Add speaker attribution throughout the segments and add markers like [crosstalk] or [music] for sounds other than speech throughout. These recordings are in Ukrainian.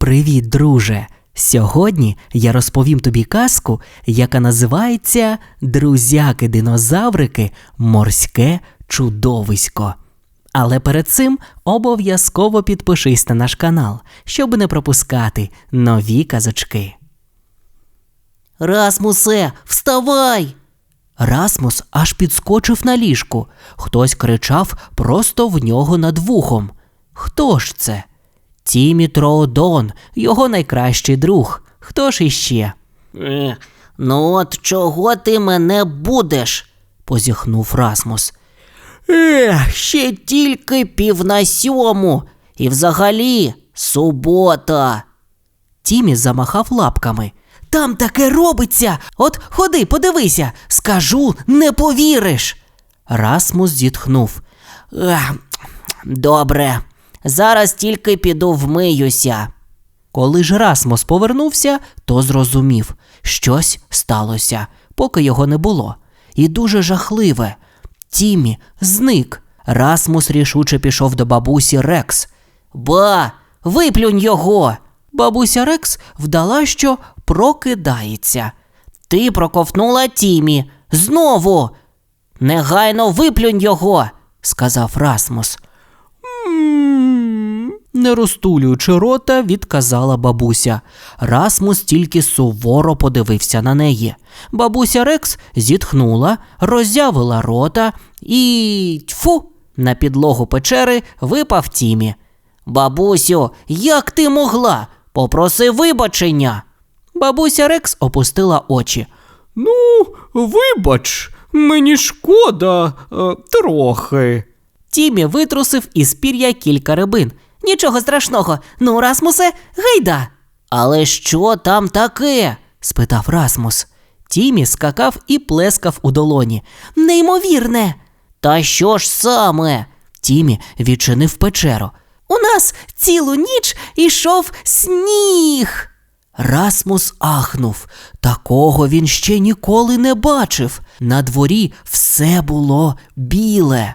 Speaker 1: Привіт, друже! Сьогодні я розповім тобі казку, яка називається Друзяки-динозаврики Морське чудовисько. Але перед цим обов'язково підпишись на наш канал, щоб не пропускати нові казочки.
Speaker 2: Расмусе, вставай!
Speaker 1: Расмус аж підскочив на ліжку. Хтось кричав просто в нього над вухом. Хто ж це? Тімі Троодон, його найкращий друг. Хто ж іще?
Speaker 2: Е, ну от чого ти мене будеш?
Speaker 1: позіхнув Расмус.
Speaker 2: Ех, ще тільки пів на сьому. І взагалі субота.
Speaker 1: Тімі замахав лапками. Там таке робиться. От ходи, подивися, скажу, не повіриш. Расмус зітхнув.
Speaker 2: Ех, добре, зараз тільки піду вмиюся.
Speaker 1: Коли ж Расмус повернувся, то зрозумів, щось сталося, поки його не було. І дуже жахливе. Тімі зник. Расмус рішуче пішов до бабусі Рекс.
Speaker 2: Ба, виплюнь його.
Speaker 1: Бабуся Рекс вдала, що прокидається.
Speaker 2: Ти проковтнула Тімі. Знову. Негайно виплюнь його, сказав Расмус.
Speaker 1: Не розтулюючи рота, відказала бабуся. Расмус тільки суворо подивився на неї. Бабуся Рекс зітхнула, роззявила рота і тьфу, на підлогу печери випав Тімі.
Speaker 2: Бабусю, як ти могла? Попроси вибачення.
Speaker 1: Бабуся Рекс опустила очі.
Speaker 3: Ну, вибач, мені шкода е, трохи.
Speaker 1: Тімі витрусив із пір'я кілька рибин.
Speaker 2: Нічого страшного. Ну, Расмусе, гайда. Але що там таке?
Speaker 1: спитав Расмус. Тімі скакав і плескав у долоні.
Speaker 2: Неймовірне. Та що ж саме?
Speaker 1: Тімі відчинив печеру.
Speaker 2: У нас цілу ніч ішов сніг.
Speaker 1: Расмус ахнув. Такого він ще ніколи не бачив. На дворі все було біле.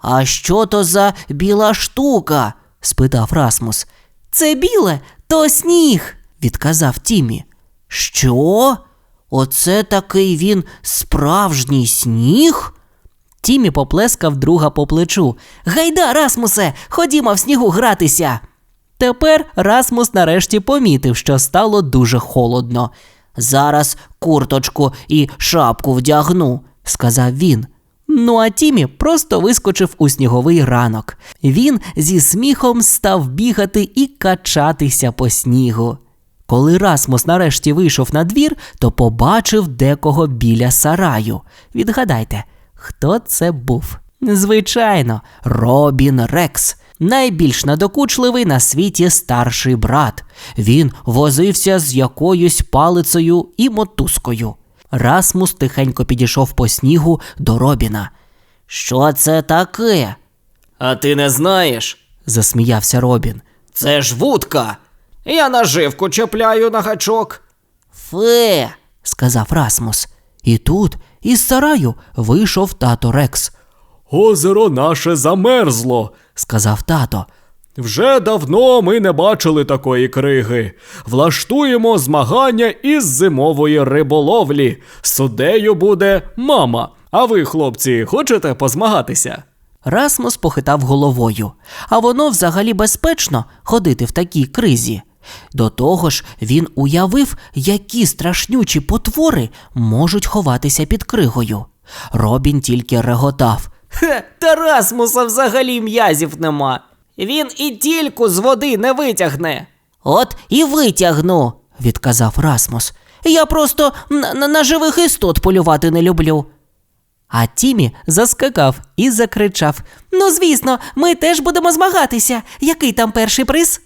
Speaker 2: А що то за біла штука?
Speaker 1: спитав Расмус.
Speaker 2: Це біле, то сніг,
Speaker 1: відказав Тімі.
Speaker 2: Що? Оце такий він справжній сніг?
Speaker 1: Тімі поплескав друга по плечу.
Speaker 2: Гайда, Расмусе, ходімо в снігу гратися.
Speaker 1: Тепер Расмус нарешті помітив, що стало дуже холодно.
Speaker 2: Зараз курточку і шапку вдягну, сказав він.
Speaker 1: Ну а Тімі просто вискочив у сніговий ранок. Він зі сміхом став бігати і качатися по снігу. Коли Расмус нарешті вийшов на двір, то побачив декого біля сараю. Відгадайте, хто це був? Звичайно, Робін Рекс, найбільш надокучливий на світі старший брат. Він возився з якоюсь палицею і мотузкою. Расмус тихенько підійшов по снігу до Робіна.
Speaker 2: Що це таке?
Speaker 3: А ти не знаєш?
Speaker 1: засміявся Робін.
Speaker 3: Це ж вудка. Я наживку чіпляю на гачок.
Speaker 2: Фе.
Speaker 1: сказав Расмус. І тут із сараю вийшов тато Рекс,
Speaker 3: Озеро наше замерзло,
Speaker 1: сказав тато.
Speaker 3: Вже давно ми не бачили такої криги. Влаштуємо змагання із зимової риболовлі. Суддею буде мама. А ви, хлопці, хочете позмагатися?
Speaker 1: Расмус похитав головою. А воно взагалі безпечно ходити в такій кризі. До того ж, він уявив, які страшнючі потвори можуть ховатися під кригою. Робін тільки реготав.
Speaker 2: Хе, та Расмуса взагалі м'язів нема. Він і тільку з води не витягне. От і витягну,
Speaker 1: відказав Расмус.
Speaker 2: Я просто на, на, на живих істот полювати не люблю.
Speaker 1: А Тімі заскакав і закричав:
Speaker 2: Ну, звісно, ми теж будемо змагатися. Який там перший приз?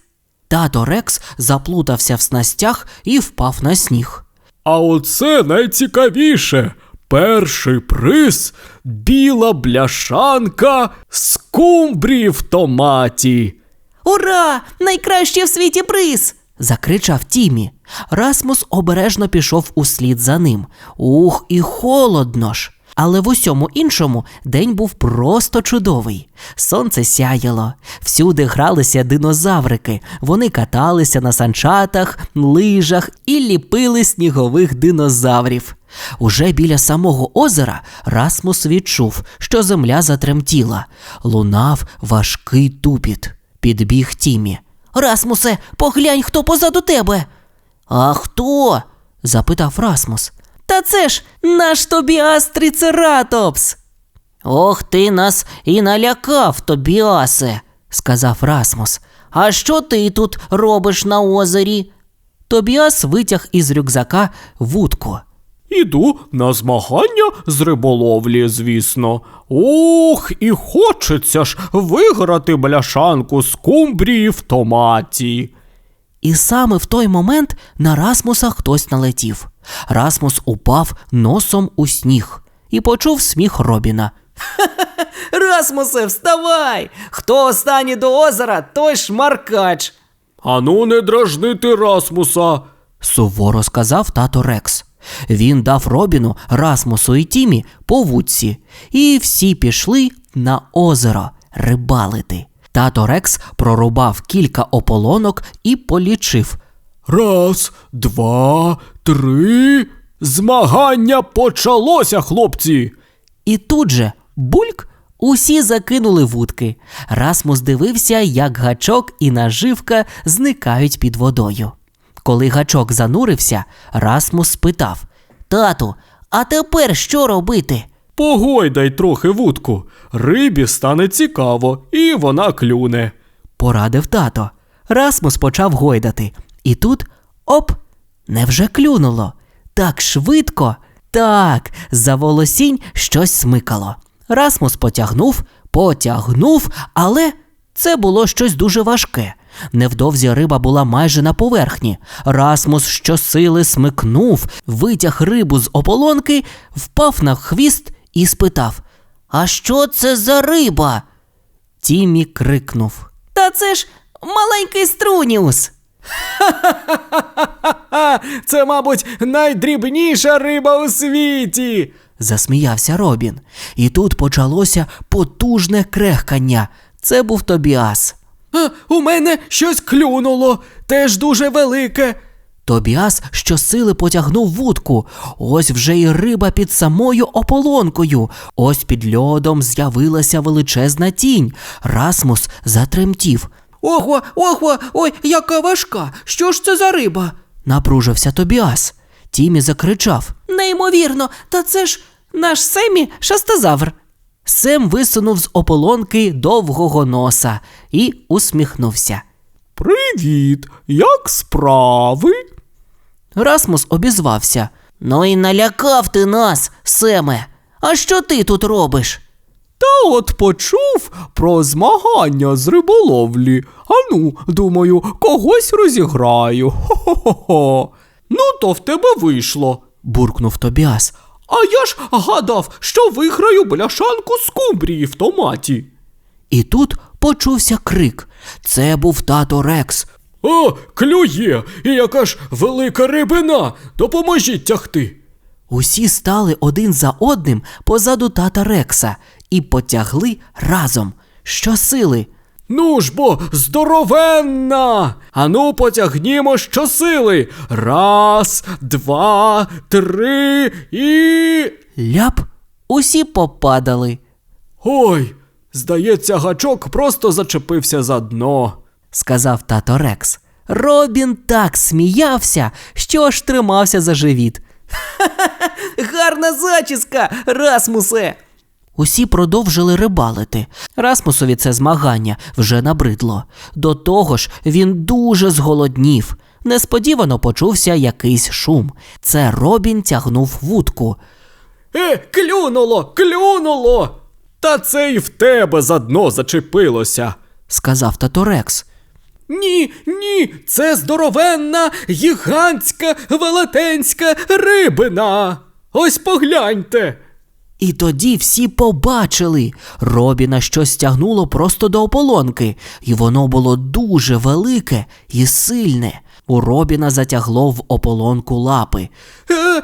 Speaker 1: Тато Рекс заплутався в снастях і впав на сніг.
Speaker 3: А оце найцікавіше. Перший приз біла бляшанка скумбрії в томаті.
Speaker 2: Ура! Найкращий в світі приз!
Speaker 1: закричав Тімі. Расмус обережно пішов услід за ним. Ух, і холодно ж. Але в усьому іншому день був просто чудовий. Сонце сяяло, всюди гралися динозаврики. Вони каталися на санчатах, лижах і ліпили снігових динозаврів. Уже біля самого озера Расмус відчув, що земля затремтіла. Лунав важкий тупіт. Підбіг Тімі. Расмусе, поглянь, хто позаду тебе. А хто? запитав Расмус. Та це ж наш Тобіас Трицератопс.
Speaker 2: Ох ти нас і налякав, Тобіасе,
Speaker 1: сказав Расмус.
Speaker 2: А що ти тут робиш на озері?
Speaker 1: Тобіас витяг із рюкзака вудку.
Speaker 3: Іду на змагання з риболовлі, звісно. Ох, і хочеться ж виграти бляшанку з кумбрії в томаті.
Speaker 1: І саме в той момент на Расмуса хтось налетів. Расмус упав носом у сніг і почув сміх Робіна. [laughs]
Speaker 2: Расмусе, вставай! Хто останній до озера, той шмаркач.
Speaker 3: Ану, не дражнити Расмуса.
Speaker 1: суворо сказав тато Рекс. Він дав Робіну, Расмусу і Тімі по вудці, і всі пішли на озеро рибалити. Тато Рекс прорубав кілька ополонок і полічив.
Speaker 3: Раз, два, три. Змагання почалося, хлопці.
Speaker 1: І тут же бульк усі закинули вудки. Расмус дивився, як гачок і наживка зникають під водою. Коли гачок занурився, Расмус спитав:
Speaker 2: Тату, а тепер що робити?
Speaker 3: Погойдай трохи вудку. Рибі стане цікаво, і вона клюне.
Speaker 1: Порадив тато. Расмус почав гойдати. І тут оп! Невже клюнуло? Так швидко. Так, за волосінь щось смикало. Расмус потягнув, потягнув, але це було щось дуже важке. Невдовзі риба була майже на поверхні. Расмус щосили смикнув, витяг рибу з ополонки, впав на хвіст і спитав:
Speaker 2: А що це за риба?
Speaker 1: Тімі крикнув.
Speaker 2: Та це ж маленький струніус. [laughs]
Speaker 3: Це, мабуть, найдрібніша риба у світі.
Speaker 1: засміявся Робін. І тут почалося потужне крехкання. Це був Тобіас.
Speaker 3: А, у мене щось клюнуло, теж дуже велике.
Speaker 1: Тобіас щосили потягнув вудку. Ось вже й риба під самою ополонкою. Ось під льодом з'явилася величезна тінь. Расмус затремтів.
Speaker 2: Ого, ого, ой, яка важка. Що ж це за риба?
Speaker 1: Напружився Тобіас. Тімі закричав.
Speaker 2: Неймовірно, та це ж наш Семі шастозавр.
Speaker 1: Сем висунув з ополонки довгого носа і усміхнувся.
Speaker 3: Привіт, як справи?
Speaker 1: Расмус обізвався.
Speaker 2: Ну і налякав ти нас, Семе. А що ти тут робиш?
Speaker 3: Та от почув про змагання з риболовлі. Ану, думаю, когось розіграю. Хо-хо-хо. Ну, то в тебе вийшло.
Speaker 1: буркнув Тобіас.
Speaker 3: А я ж гадав, що виграю бляшанку з кумбрії в томаті.
Speaker 1: І тут почувся крик. Це був тато Рекс.
Speaker 3: О, клює! І яка ж велика рибина! Допоможіть тягти.
Speaker 1: Усі стали один за одним позаду тата Рекса і потягли разом. Щосили.
Speaker 3: Ну ж бо, здоровенна! Ану, потягнімо щосили. Раз, два, три і.
Speaker 1: Ляп, усі попадали,
Speaker 3: Ой, здається, гачок просто зачепився за дно.
Speaker 1: сказав тато Рекс. Робін так сміявся, що аж тримався за живіт. [laughs] Ха-ха!
Speaker 2: Гарна зачіска, Расмусе.
Speaker 1: Усі продовжили рибалити. Расмусові це змагання вже набридло. До того ж, він дуже зголоднів. Несподівано почувся якийсь шум. Це Робін тягнув вудку.
Speaker 3: Е, клюнуло, клюнуло! Та це й в тебе за дно зачепилося.
Speaker 1: сказав тато Рекс.
Speaker 3: Ні, ні, це здоровенна, гігантська, велетенська рибина. Ось погляньте.
Speaker 1: І тоді всі побачили. Робіна щось тягнуло просто до ополонки, і воно було дуже велике і сильне. У Робіна затягло в ополонку лапи.
Speaker 3: Е, е,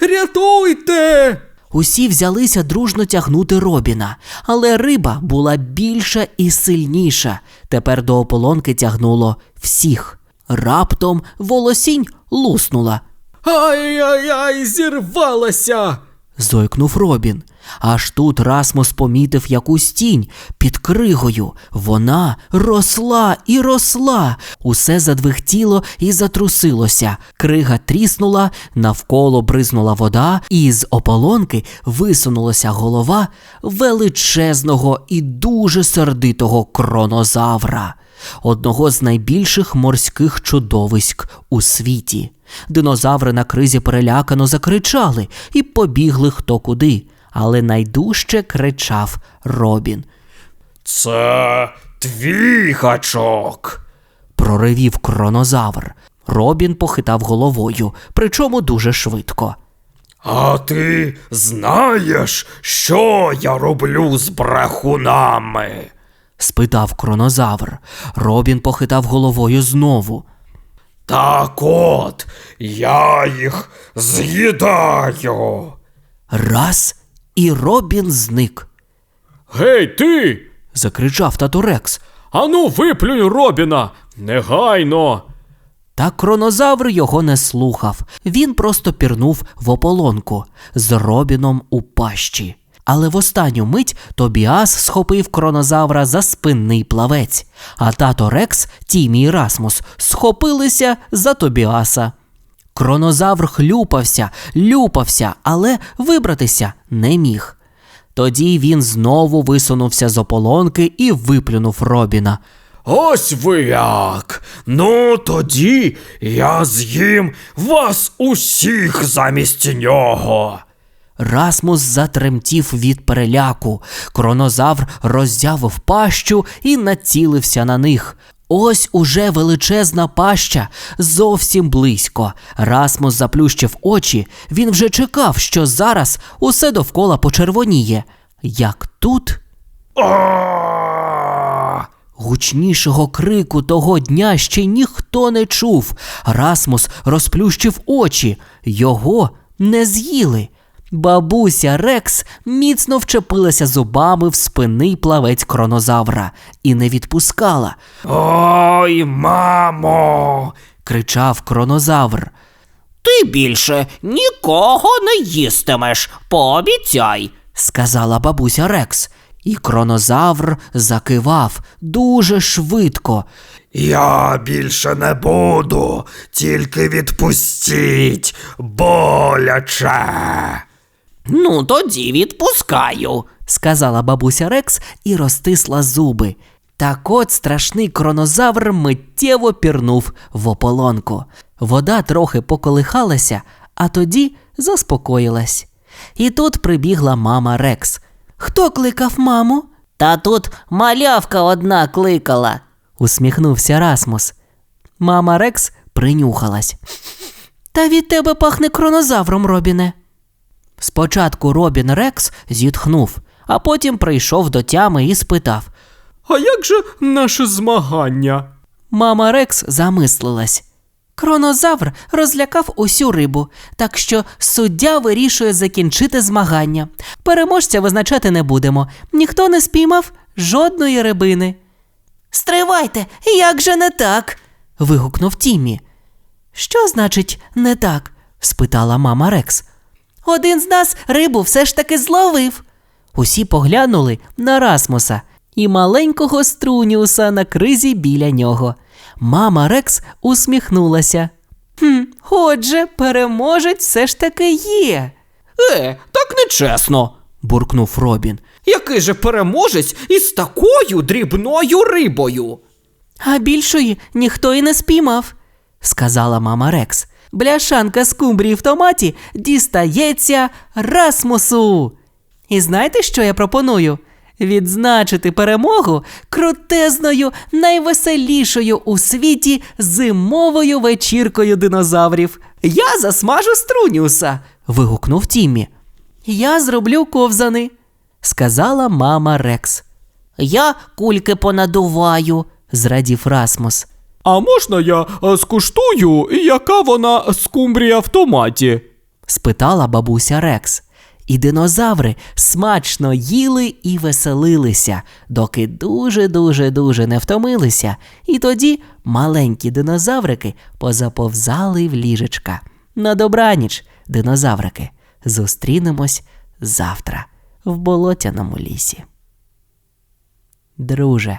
Speaker 3: рятуйте!
Speaker 1: Усі взялися дружно тягнути Робіна, але риба була більша і сильніша. Тепер до ополонки тягнуло всіх. Раптом волосінь луснула.
Speaker 3: Ай-яй-яй, зірвалася.
Speaker 1: Зойкнув Робін. Аж тут Расмус помітив якусь тінь під кригою. Вона росла і росла. Усе задвихтіло і затрусилося. Крига тріснула, навколо бризнула вода, і з ополонки висунулася голова величезного і дуже сердитого кронозавра, одного з найбільших морських чудовиськ у світі. Динозаври на кризі перелякано закричали і побігли хто куди, але найдужче кричав Робін.
Speaker 3: Це твій гачок.
Speaker 1: Проривів кронозавр. Робін похитав головою, причому дуже швидко.
Speaker 3: А ти знаєш, що я роблю з брехунами?
Speaker 1: спитав кронозавр. Робін похитав головою знову.
Speaker 3: Так от, я їх з'їдаю.
Speaker 1: Раз і Робін зник.
Speaker 3: Гей, ти!
Speaker 1: Закричав тату Рекс.
Speaker 3: Ану, виплюнь Робіна! Негайно!
Speaker 1: Та кронозавр його не слухав. Він просто пірнув в ополонку з Робіном у пащі. Але в останню мить Тобіас схопив кронозавра за спинний плавець, а тато Рекс, Тімі і Расмус схопилися за Тобіаса. Кронозавр хлюпався, люпався, але вибратися не міг. Тоді він знову висунувся з ополонки і виплюнув Робіна.
Speaker 3: Ось ви як. Ну тоді я з'їм вас усіх замість нього.
Speaker 1: Расмус затремтів від переляку. Кронозавр роззявив пащу і націлився на них. Ось уже величезна паща зовсім близько. Расмус заплющив очі. Він вже чекав, що зараз усе довкола почервоніє. Як тут! Гучнішого крику того дня ще ніхто не чув. Расмус розплющив очі, його не з'їли. Бабуся Рекс міцно вчепилася зубами в спинний плавець кронозавра і не відпускала.
Speaker 3: Ой, мамо.
Speaker 1: Кричав кронозавр.
Speaker 2: Ти більше нікого не їстимеш, пообіцяй.
Speaker 1: сказала бабуся Рекс. І кронозавр закивав дуже швидко.
Speaker 3: Я більше не буду, тільки відпустіть, боляче.
Speaker 2: Ну, тоді відпускаю.
Speaker 1: сказала бабуся Рекс і розтисла зуби. Так от страшний кронозавр миттєво пірнув в ополонку. Вода трохи поколихалася, а тоді заспокоїлась. І тут прибігла мама Рекс. Хто кликав маму?
Speaker 2: Та тут малявка одна кликала.
Speaker 1: усміхнувся Расмус. Мама Рекс принюхалась. Та від тебе пахне кронозавром, Робіне. Спочатку Робін Рекс зітхнув, а потім прийшов до тями і спитав.
Speaker 3: А як же наше змагання?
Speaker 1: Мама Рекс замислилась. Кронозавр розлякав усю рибу, так що суддя вирішує закінчити змагання. Переможця визначати не будемо. Ніхто не спіймав жодної рибини. Стривайте, як же не так? вигукнув Тіммі. Що значить не так? спитала мама Рекс. Один з нас рибу все ж таки зловив. Усі поглянули на Расмуса і маленького струніуса на кризі біля нього. Мама Рекс усміхнулася. Хм, отже, переможець все ж таки є.
Speaker 2: Е, так нечесно.
Speaker 1: буркнув Робін.
Speaker 2: Який же переможець із такою дрібною рибою?
Speaker 1: А більшої ніхто і не спіймав, сказала мама Рекс. Бляшанка скумбрії в томаті дістається Расмусу. І знаєте, що я пропоную? Відзначити перемогу крутезною, найвеселішою у світі зимовою вечіркою динозаврів. Я засмажу струніуса. вигукнув Тіммі. Я зроблю ковзани, сказала мама Рекс.
Speaker 2: Я кульки понадуваю.
Speaker 1: зрадів Расмус.
Speaker 3: А можна я е, скуштую, яка вона скумбрія в томаті?
Speaker 1: спитала бабуся Рекс. І динозаври смачно їли і веселилися, доки дуже-дуже дуже не втомилися. І тоді маленькі динозаврики позаповзали в ліжечка. На добраніч, динозаврики, зустрінемось завтра в болотяному лісі. Друже,